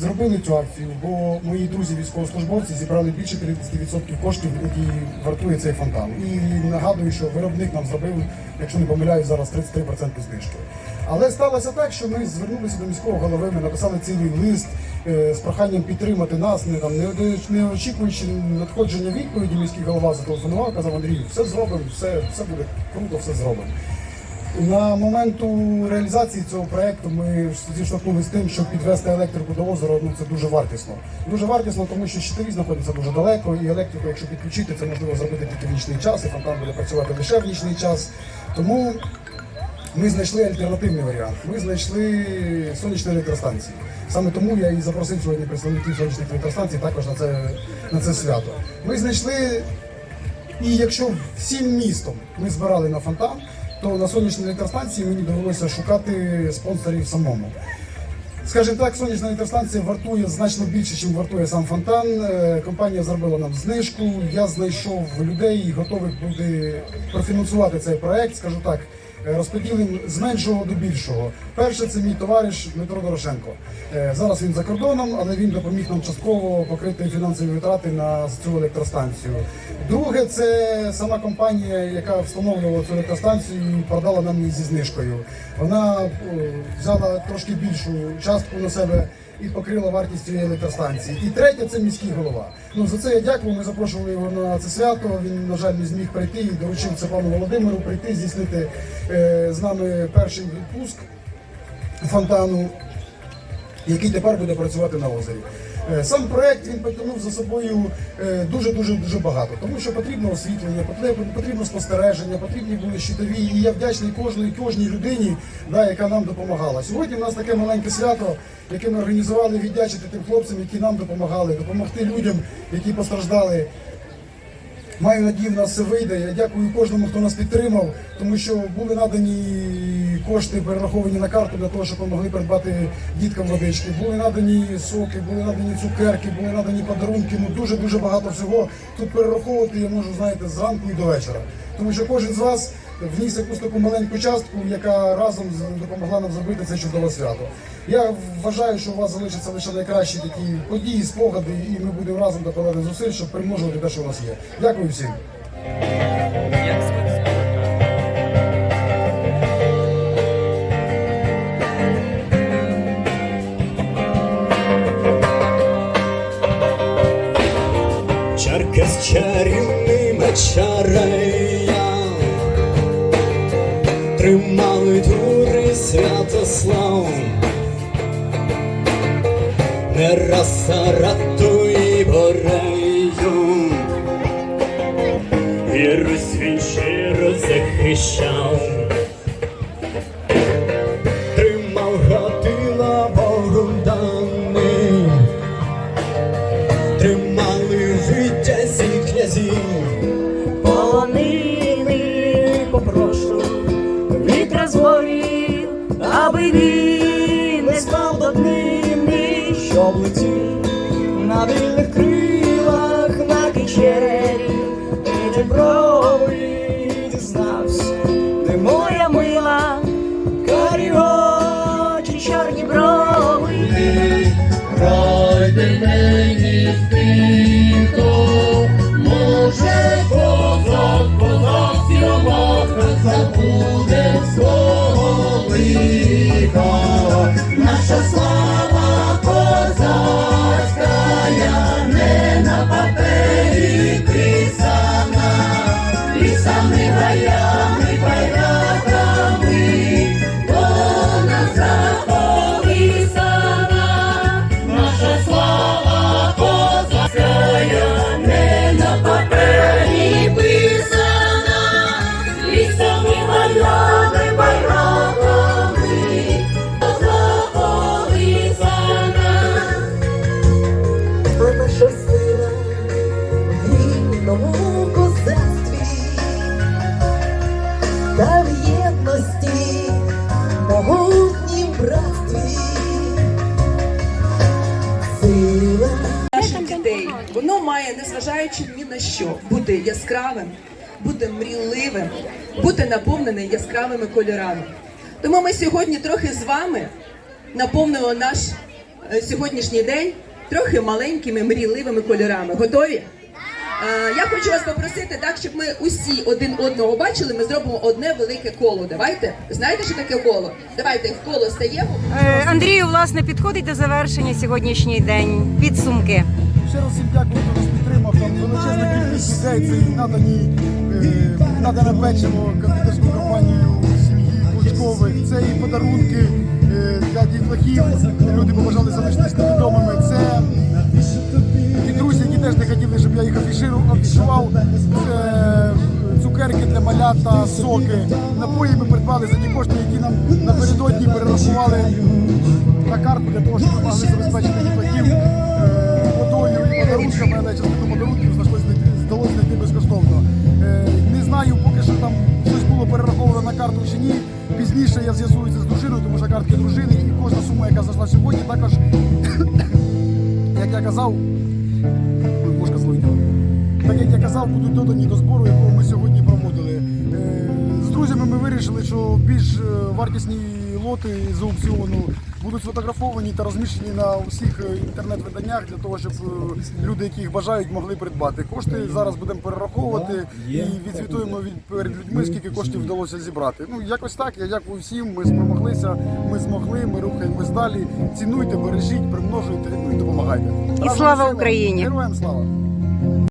зробили цю акцію, бо мої друзі військовослужбовці зібрали більше 50% коштів, які вартує цей фонтан. І нагадую, що виробник нам зробив, якщо не помиляюсь, зараз 33% знижки. Але сталося так, що ми звернулися до міського голови, ми написали цілий лист е, з проханням підтримати нас, не там не очікуючи надходження відповіді, міський голова зателефонував, казав Андрію, все зробимо, все, все буде круто, все зробимо. На моменту реалізації цього проекту ми зіштовхнулися з тим, що підвести електрику до озера ну, це дуже вартісно. Дуже вартісно, тому що щитові знаходяться дуже далеко, і електрику, якщо підключити, це можливо зробити тільки в нічний час, і фонтан буде працювати лише в нічний час. Тому ми знайшли альтернативний варіант. Ми знайшли сонячні електростанції. Саме тому я і запросив сьогодні представників сонячних електростанцій також на це, на це свято. Ми знайшли і якщо всім містом ми збирали на фонтан, то на сонячній електростанції мені довелося шукати спонсорів самому. Скажімо так, сонячна електростанція вартує значно більше, ніж вартує сам фонтан. Е, Компанія зробила нам знижку. Я знайшов людей, готових буде профінансувати цей проект. Скажу так, е, з меншого до більшого. Перше, це мій товариш Дмитро Дорошенко. Е, Зараз він за кордоном, але він допоміг нам частково покрити фінансові витрати на цю електростанцію. Друге, це сама компанія, яка встановлювала цю електростанцію і продала нам її зі знижкою. Вона е, взяла трошки більшу частку на себе і покрила вартість цієї електростанції. І третє це міський голова. Ну за це я дякую. Ми запрошували його на це свято. Він, на жаль, не зміг прийти і доручив це пану Володимиру прийти, здійснити з нами перший відпуск фонтану який тепер буде працювати на озері. Е, Сам проект він потягнув за собою е, дуже дуже дуже багато, тому що потрібно освітлення, потрібно, спостереження, потрібні були щитові. І я вдячний кожній кожній людині, да, яка нам допомагала. Сьогодні в нас таке маленьке свято, яке ми організували віддячити тим хлопцям, які нам допомагали, допомогти людям, які постраждали Маю надію, в нас все вийде. Я дякую кожному, хто нас підтримав, тому що були надані кошти, перераховані на карту для того, щоб могли придбати діткам водички. Були надані соки, були надані цукерки, були надані подарунки. Ну дуже дуже багато всього. Тут перераховувати я можу, знаєте, зранку і до вечора. Тому що кожен з вас вніс якусь таку маленьку частку, яка разом допомогла нам зробити це чудове свято. Я вважаю, що у вас залишаться лише найкращі такі події, спогади, і ми будемо разом докладати зусиль, щоб примножувати те, що у нас є. Дякую всім. Чарка з чарівними чарея Тримали дури Святослав. Не раз Сарату і Борею. І Русь він щиро захищав Тримав Гатила Богданий Тримали витязі князів аби він не спав до днини, що летів на вільних крилах на кичері, і Дібровий дізнався, ти моя мила, карі очі, чорні брови. Пройди мені спинку, може козак, козак сіромаха забуде свого лиха. Лісами, має, незважаючи ні на що, бути яскравим, бути мрійливим, бути наповнене яскравими кольорами. Тому ми сьогодні трохи з вами наповнимо наш е, сьогоднішній день трохи маленькими мрійливими кольорами. Готові? Я хочу вас попросити, так, щоб ми усі один одного бачили, ми зробимо одне велике коло. Давайте. Знаєте, що таке коло? Давайте в коло стаємо. Е, Андрію, власне, підходить до завершення сьогоднішній день. Підсумки. Ще раз всім дякую, хто нас підтримав. Там величезна кількість ідей. Це надані е, надане печиво кондитерську компанію сім'ї Клочкових. Це і подарунки е, для дітлахів. Люди побажали залишитись невідомими. Це і друзі, які теж не хотіли, щоб я їх афішував. Це цукерки для малята, соки. Напої ми придбали за ті кошти, які нам напередодні перерахували на карту для того, щоб ми могли забезпечити карту чи ні. Пізніше я з'ясую з дружиною, тому що картки дружини і кожна сума, яка зайшла сьогодні, також, як я казав, мошка зловить. Так як я казав, будуть додані до збору, якого ми сьогодні проводили. Друзями ми вирішили, що більш е, вартісні лоти з аукціону будуть сфотографовані та розміщені на усіх е, інтернет-виданнях для того, щоб е, люди, які їх бажають, могли придбати. Кошти зараз будемо перераховувати і відзвітуємо від перед людьми, скільки коштів вдалося зібрати. Ну якось так. Я дякую всім. Ми спромоглися, ми змогли, ми рухаємось далі. Цінуйте, бережіть, примножуйте ну і допомагайте. І слава. Україні! Героям слава!